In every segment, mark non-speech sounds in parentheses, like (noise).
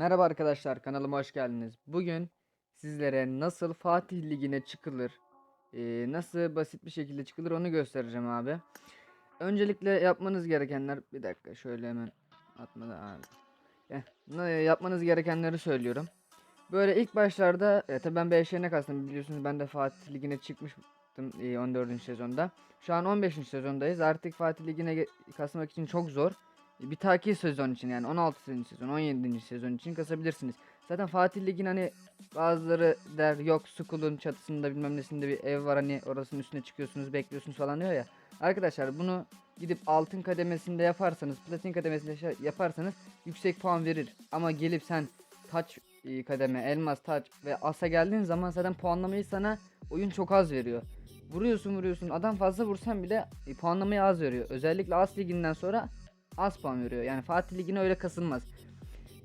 Merhaba arkadaşlar kanalıma hoş geldiniz. Bugün sizlere nasıl Fatih Ligi'ne çıkılır, nasıl basit bir şekilde çıkılır onu göstereceğim abi. Öncelikle yapmanız gerekenler bir dakika şöyle hemen atmadı abi. Yapmanız gerekenleri söylüyorum. Böyle ilk başlarda e, tabii ben BŞ'ne kastım biliyorsunuz ben de Fatih Ligi'ne çıkmıştım e, 14. sezonda. Şu an 15. sezondayız. Artık Fatih Ligi'ne kasmak için çok zor. Bir takip sezon için yani 16. sezon, 17. sezon için kasabilirsiniz. Zaten Fatih Lig'in hani bazıları der yok Skull'un çatısında bilmem nesinde bir ev var hani orasının üstüne çıkıyorsunuz bekliyorsunuz falan diyor ya. Arkadaşlar bunu gidip altın kademesinde yaparsanız, platin kademesinde şey yaparsanız yüksek puan verir. Ama gelip sen taç e, kademe, elmas, taç ve asa geldiğin zaman zaten puanlamayı sana oyun çok az veriyor. Vuruyorsun vuruyorsun adam fazla vursan bile e, puanlamayı az veriyor. Özellikle As liginden sonra az puan veriyor. Yani Fatih Ligi'ne öyle kasılmaz.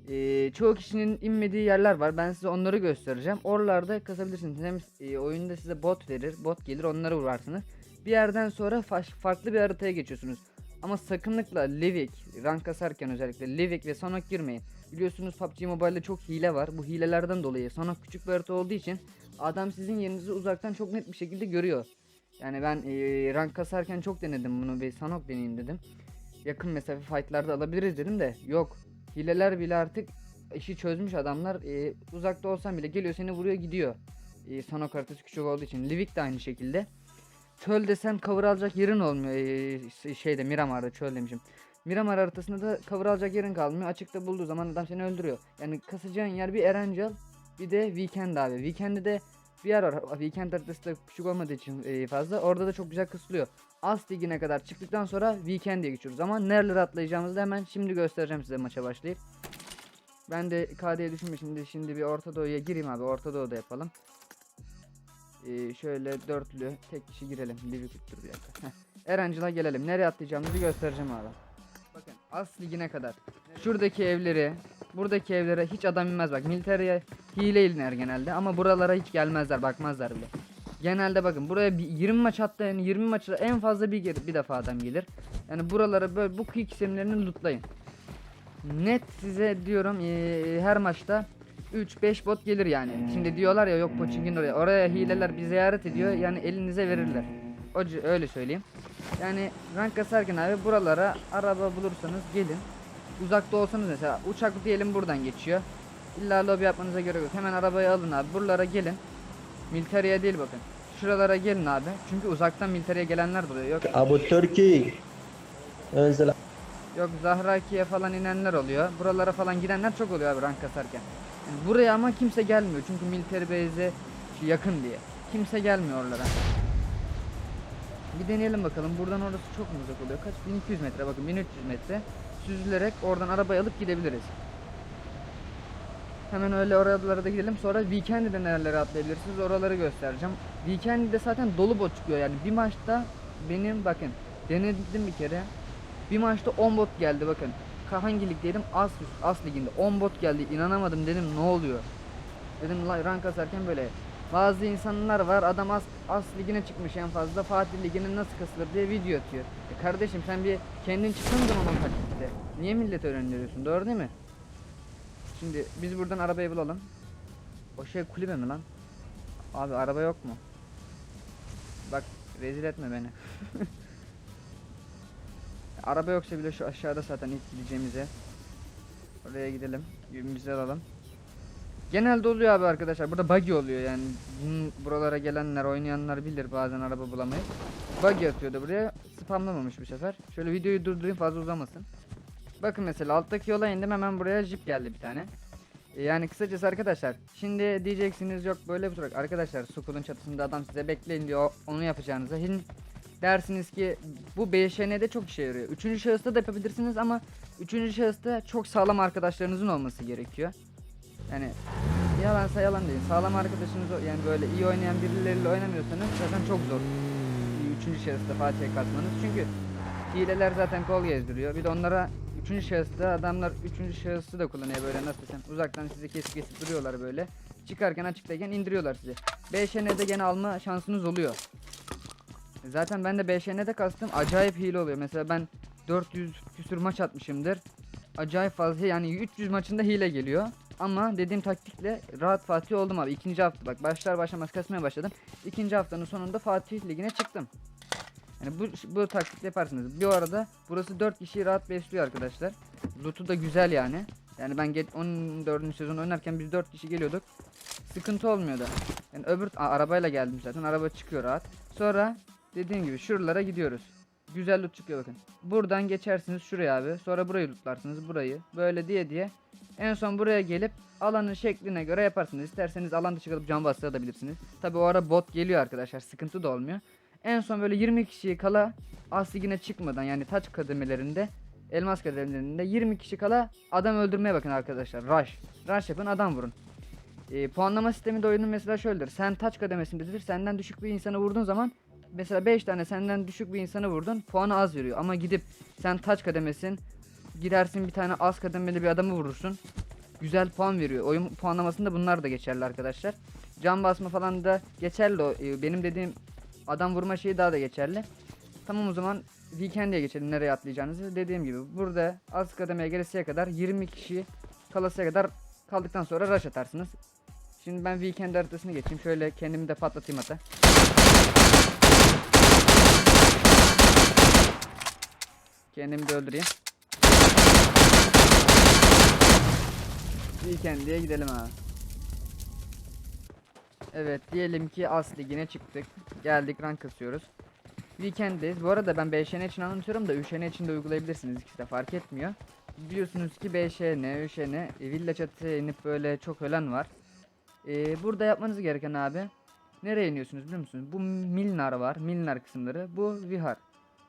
Ee, çoğu kişinin inmediği yerler var. Ben size onları göstereceğim. Oralarda kasabilirsiniz. Hem e, oyunda size bot verir. Bot gelir onları vurarsınız. Bir yerden sonra fa- farklı bir haritaya geçiyorsunuz. Ama sakınlıkla Livik, rank kasarken özellikle Livik ve Sonok girmeyin. Biliyorsunuz PUBG Mobile'de çok hile var. Bu hilelerden dolayı Sonok küçük bir harita olduğu için adam sizin yerinizi uzaktan çok net bir şekilde görüyor. Yani ben e, rank kasarken çok denedim bunu bir Sanok deneyeyim dedim yakın mesafe fightlarda alabiliriz dedim de yok. Hileler bile artık işi çözmüş adamlar. Ee, uzakta olsan bile geliyor seni vuruyor gidiyor. Ee, son haritası küçük olduğu için. Livik de aynı şekilde. Çöl desen cover alacak yerin olmuyor. Ee, şeyde Miramar'da çöl demişim. Miramar haritasında da cover alacak yerin kalmıyor. Açıkta bulduğu zaman adam seni öldürüyor. Yani kasacağın yer bir Erangel bir de Weekend abi. Weekend'de de bir yer var. Weekend haritası da küçük olmadığı için e, fazla. Orada da çok güzel kısılıyor. As ligine kadar çıktıktan sonra Weekend'e geçiyoruz. Ama nerelere atlayacağımızı da hemen şimdi göstereceğim size maça başlayıp. Ben de KD'ye düşünme şimdi şimdi bir Orta Doğu'ya gireyim abi. Orta Doğu'da yapalım. Ee, şöyle dörtlü tek kişi girelim. Livi tuttur bir dakika. Erencil'a gelelim. Nereye atlayacağımızı göstereceğim abi. Bakın As ligine kadar. Şuradaki evleri, buradaki evlere hiç adam inmez bak. Militer'e hile iner genelde ama buralara hiç gelmezler, bakmazlar bile. Genelde bakın buraya bir 20 maç hatta yani 20 maçta en fazla bir bir defa adam gelir. Yani buralara böyle bu quick isimlerini lootlayın. Net size diyorum eee, her maçta 3-5 bot gelir yani. Şimdi diyorlar ya yok Pochinki'nin oraya. Oraya hileler bir ziyaret ediyor yani elinize verirler. O, öyle söyleyeyim. Yani rank kasarken abi buralara araba bulursanız gelin. Uzakta olsanız mesela uçak diyelim buradan geçiyor. İlla lobi yapmanıza gerek yok. Hemen arabayı alın abi. Buralara gelin. Militereye değil bakın. Şuralara gelin abi. Çünkü uzaktan militereye gelenler de. Yok, Abu Türkiye. Özel. yok Zahraki'ye falan inenler oluyor. Buralara falan gidenler çok oluyor abi rank kasarken. Yani buraya ama kimse gelmiyor. Çünkü militeri base'e yakın diye. Kimse gelmiyor oralara. Bir deneyelim bakalım. Buradan orası çok mu uzak oluyor? Kaç? 1200 metre bakın 1300 metre. Süzülerek oradan arabayı alıp gidebiliriz. Hemen öyle oralara da gidelim. Sonra Weekend'de nerelere atlayabilirsiniz oraları göstereceğim. Weekend'de zaten dolu bot çıkıyor yani. Bir maçta benim bakın denedim bir kere. Bir maçta 10 bot geldi bakın. Hangi ligdeydim? As, As liginde 10 bot geldi. İnanamadım dedim ne oluyor? Dedim rank asarken böyle. Bazı insanlar var adam As, As ligine çıkmış en fazla Fatih ligine nasıl kasılır diye video atıyor. E kardeşim sen bir kendin çıktığın zaman o taktikte. Niye millete öğrendiriyorsun? Doğru değil mi? Şimdi biz buradan arabayı bulalım. O şey kulübe mi lan? Abi araba yok mu? Bak rezil etme beni. (laughs) araba yoksa bile şu aşağıda zaten ilk gideceğimiz yer. Oraya gidelim. Yümümüzü alalım. Genelde oluyor abi arkadaşlar. Burada buggy oluyor yani. Buralara gelenler, oynayanlar bilir bazen araba bulamayız. Buggy atıyordu buraya. Spamlamamış bu sefer. Şöyle videoyu durdurayım fazla uzamasın. Bakın mesela alttaki yola indim hemen buraya jip geldi bir tane. E, Yani kısacası arkadaşlar şimdi diyeceksiniz yok böyle bir durak. Arkadaşlar Sukul'un çatısında adam size bekleyin diyor onu yapacağınıza. Hin dersiniz ki bu BŞN'de çok işe yarıyor. Üçüncü şahısta da yapabilirsiniz ama üçüncü şahısta çok sağlam arkadaşlarınızın olması gerekiyor. Yani yalansa yalan değil. Sağlam arkadaşınız yani böyle iyi oynayan birileriyle oynamıyorsanız zaten çok zor. Üçüncü şahısta Fatih'e katmanız. Çünkü hileler zaten kol gezdiriyor. Bir de onlara üçüncü şahısta adamlar üçüncü şahısı da kullanıyor böyle nasıl desem. Uzaktan sizi kesip kesip duruyorlar böyle. Çıkarken açıktayken indiriyorlar sizi. BŞN'de gene alma şansınız oluyor. Zaten ben de BŞN'de kastım acayip hile oluyor. Mesela ben 400 küsür maç atmışımdır. Acayip fazla yani 300 maçında hile geliyor. Ama dediğim taktikle rahat Fatih oldum abi. İkinci hafta bak başlar başlamaz kasmaya başladım. İkinci haftanın sonunda Fatih Ligi'ne çıktım. Yani bu bu taktikle yaparsınız. Bir arada burası 4 kişiyi rahat besliyor arkadaşlar. Loot'u da güzel yani. Yani ben get 14. sezon oynarken biz 4 kişi geliyorduk. Sıkıntı olmuyordu. Yani öbür a- arabayla geldim zaten. Araba çıkıyor rahat. Sonra dediğim gibi şuralara gidiyoruz. Güzel loot çıkıyor bakın. Buradan geçersiniz şuraya abi. Sonra burayı lootlarsınız burayı. Böyle diye diye. En son buraya gelip alanın şekline göre yaparsınız. İsterseniz alan dışı kalıp cam bastırabilirsiniz. Tabi o ara bot geliyor arkadaşlar. Sıkıntı da olmuyor. En son böyle 20 kişi kala as çıkmadan yani taç kademelerinde elmas kademelerinde 20 kişi kala adam öldürmeye bakın arkadaşlar. Rush. Rush yapın adam vurun. Ee, puanlama sistemi de oyunun mesela şöyledir. Sen taç kademesindedir. Senden düşük bir insanı vurduğun zaman mesela 5 tane senden düşük bir insanı vurdun puanı az veriyor. Ama gidip sen taç kademesin gidersin bir tane az kademeli bir adamı vurursun. Güzel puan veriyor. Oyun puanlamasında bunlar da geçerli arkadaşlar. Can basma falan da geçerli. Ee, Benim dediğim adam vurma şeyi daha da geçerli. Tamam o zaman Weekend'e geçelim nereye atlayacağınızı. Dediğim gibi burada az kademeye gelesiye kadar 20 kişi kalasıya kadar kaldıktan sonra rush atarsınız. Şimdi ben Weekend haritasını geçeyim. Şöyle kendimi de patlatayım hatta. Kendimi de öldüreyim. Weekend'e gidelim abi. Evet diyelim ki As Ligi'ne çıktık. Geldik rank kasıyoruz. Weekend'deyiz. Bu arada ben BŞN için anlatıyorum da ÜŞN için de uygulayabilirsiniz. İkisi de fark etmiyor. Biliyorsunuz ki BŞN, ÜŞN, e, villa çatıya inip böyle çok ölen var. Ee, burada yapmanız gereken abi. Nereye iniyorsunuz biliyor musunuz? Bu Milnar var. Milnar kısımları. Bu Vihar.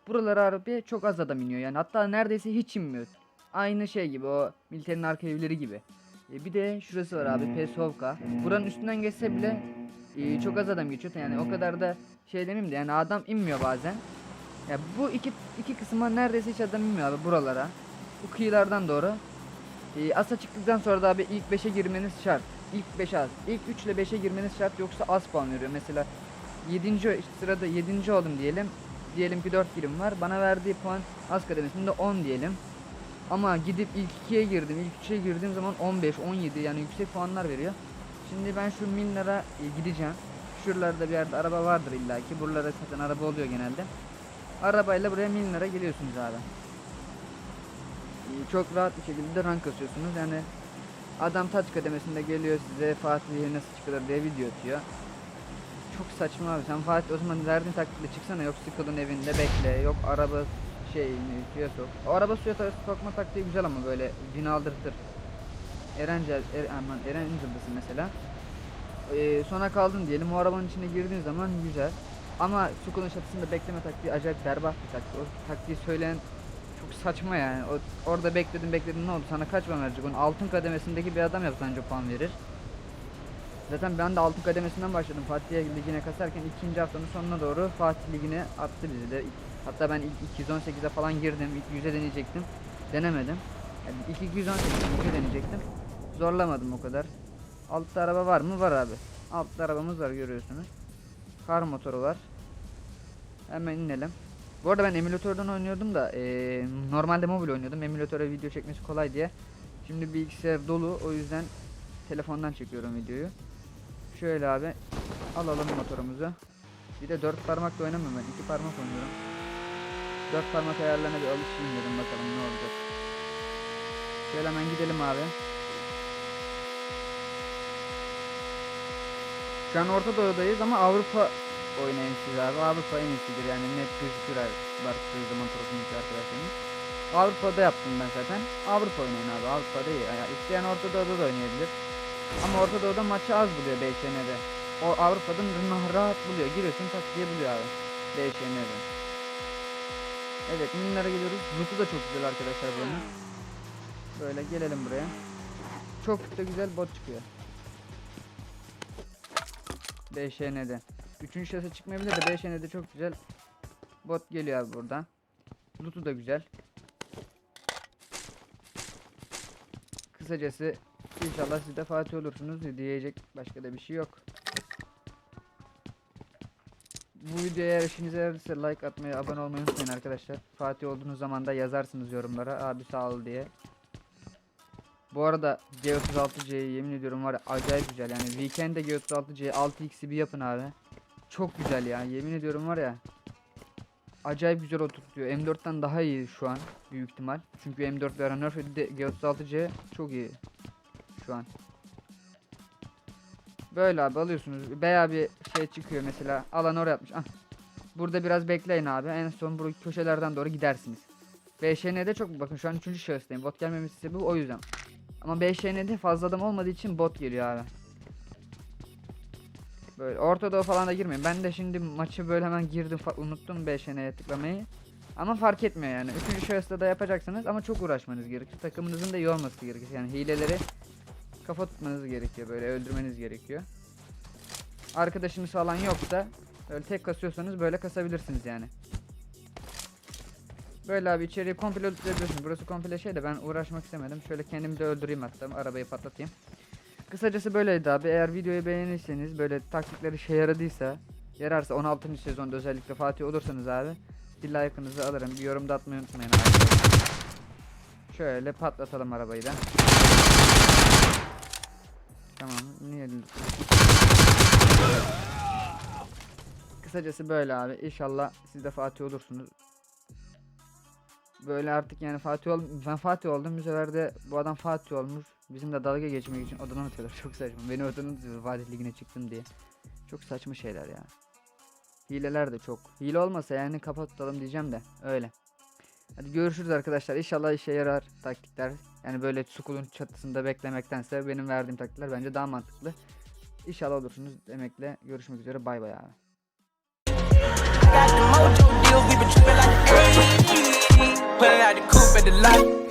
Buralara abi çok az adam iniyor. Yani hatta neredeyse hiç inmiyor. Aynı şey gibi o militerin arka evleri gibi. E, bir de şurası var abi Pesovka. Buranın üstünden geçse bile e, çok az adam geçiyor. Yani o kadar da şey demeyeyim de yani adam inmiyor bazen. Ya bu iki iki kısma neredeyse hiç adam inmiyor abi buralara. Bu kıyılardan doğru. E, asa çıktıktan sonra da abi ilk 5'e girmeniz şart. İlk 5 az. İlk 3 ile 5'e girmeniz şart yoksa az puan veriyor. Mesela 7. sırada 7. oldum diyelim. Diyelim ki 4 birim var. Bana verdiği puan az kademesinde 10 diyelim. Ama gidip ilk 2'ye girdim, ilk 3'e girdiğim zaman 15, 17 yani yüksek puanlar veriyor. Şimdi ben şu Miller'a e, gideceğim. Şuralarda bir yerde araba vardır illaki. Buralarda zaten araba oluyor genelde. Arabayla buraya Miller'a geliyorsunuz abi. E, Çok rahat bir şekilde rank kasıyorsunuz. Yani adam taç kademesinde geliyor size Fatih'e nasıl çıkılır diye video atıyor. Çok saçma abi. Sen Fatih o zaman verdiğin taktikle çıksana. Yok sıkılın evinde bekle. Yok araba şey suya sok. O araba suya sokma taktiği güzel ama böyle win aldırtır. Erencel, er, aman Erencil'desin mesela. Ee, sona kaldın diyelim. O arabanın içine girdiğin zaman güzel. Ama Sukul'un çatısında bekleme taktiği acayip berbat bir taktik. O taktiği söyleyen çok saçma yani. O, orada bekledin bekledin ne oldu? Sana kaç puan verecek? Onu altın kademesindeki bir adam yapsa anca puan verir. Zaten ben de altın kademesinden başladım. Fatih Ligi'ne kasarken ikinci haftanın sonuna doğru Fatih Ligi'ne attı bizi de. Hatta ben ilk 218'e falan girdim. İlk 100'e deneyecektim. Denemedim. Yani ilk 218'e 100'e deneyecektim. Zorlamadım o kadar. Altta araba var mı? Var abi. Altta arabamız var görüyorsunuz. Kar motoru var. Hemen inelim. Bu arada ben emülatörden oynuyordum da eee, normalde mobil oynuyordum. Emülatöre video çekmesi kolay diye. Şimdi bilgisayar dolu o yüzden telefondan çekiyorum videoyu. Şöyle abi alalım motorumuzu. Bir de dört parmakla oynamıyorum ben. iki parmak oynuyorum. Dört parmak ayarlarına bir alışayım dedim bakalım ne olacak. Şöyle hemen gidelim abi. Şu an Orta Doğu'dayız ama Avrupa oynayın siz abi. Avrupa en iyisidir yani net gözükür baktığı zaman profilindeki arkadaşlarımız. Avrupa'da yaptım ben zaten. Avrupa oynayın abi. Avrupa'da iyi. Yani isteyen Orta Doğu'da da oynayabilir. Ama Orta Doğu'da maçı az buluyor BŞN'de. O Avrupa'da rahat buluyor. Giriyorsun tak diye buluyor abi. BŞN'de. Evet minlara geliyoruz. Loot'u da çok güzel arkadaşlar buranın. Böyle gelelim buraya. Çok da güzel bot çıkıyor. BŞN'de. Üçüncü şase çıkmayabilir de BŞN'de çok güzel bot geliyor abi buradan. Loot'u da güzel. Kısacası inşallah siz de Fatih olursunuz diyecek başka da bir şey yok. Bu videoya eğer işinize yararsa like atmayı, abone olmayı unutmayın arkadaşlar. Fatih olduğunuz zaman da yazarsınız yorumlara abi sağ ol diye. Bu arada G36C'yi yemin ediyorum var ya acayip güzel yani Weekend'de G36C 6x'i bir yapın abi. Çok güzel ya yemin ediyorum var ya. Acayip güzel oturtuyor. M4'ten daha iyi şu an büyük ihtimal. Çünkü M4 veren nerf de G36C çok iyi şu an. Böyle abi alıyorsunuz. Veya bir şey çıkıyor mesela. Alan oraya atmış. Ah. Burada biraz bekleyin abi. En son bu köşelerden doğru gidersiniz. BŞN'de çok bakın şu an 3. şahıstayım. Bot gelmemesi sebebi o yüzden. Ama BŞN'de fazla adam olmadığı için bot geliyor abi. Böyle ortada falan da girmeyin. Ben de şimdi maçı böyle hemen girdim unuttum BŞN'ye tıklamayı. Ama fark etmiyor yani. Üçüncü şahısta da yapacaksınız ama çok uğraşmanız gerekir. Takımınızın da iyi olması gerekir. Yani hileleri kafa tutmanız gerekiyor. Böyle öldürmeniz gerekiyor. Arkadaşınız falan yoksa öyle tek kasıyorsanız böyle kasabilirsiniz yani. Böyle abi içeriği komple öldürebiliyorsunuz. Burası komple şey de ben uğraşmak istemedim. Şöyle kendimi de öldüreyim hatta arabayı patlatayım. Kısacası böyleydi abi. Eğer videoyu beğenirseniz böyle taktikler işe yaradıysa yararsa 16. sezonda özellikle Fatih olursanız abi bir like'ınızı alırım. Bir yorum da atmayı unutmayın abi. Şöyle patlatalım arabayı da. Tamam. Niye Kısacası böyle abi. İnşallah siz de Fatih olursunuz. Böyle artık yani Fatih ol ben Fatih oldum. Bu sefer de bu adam Fatih olmuş. Bizim de dalga geçmek için odadan atıyorlar. (laughs) Çok saçma. Beni odadan atıyor Fatih Ligi'ne çıktım diye. Çok saçma şeyler ya. Hileler de çok. Hile olmasa yani kapatalım diyeceğim de. Öyle. Hadi görüşürüz arkadaşlar. İnşallah işe yarar taktikler. Yani böyle sukulun çatısında beklemektense benim verdiğim taktikler bence daha mantıklı. İnşallah olursunuz demekle görüşmek üzere. Bay bay abi. 80s. Pulling out the coupe at the lot.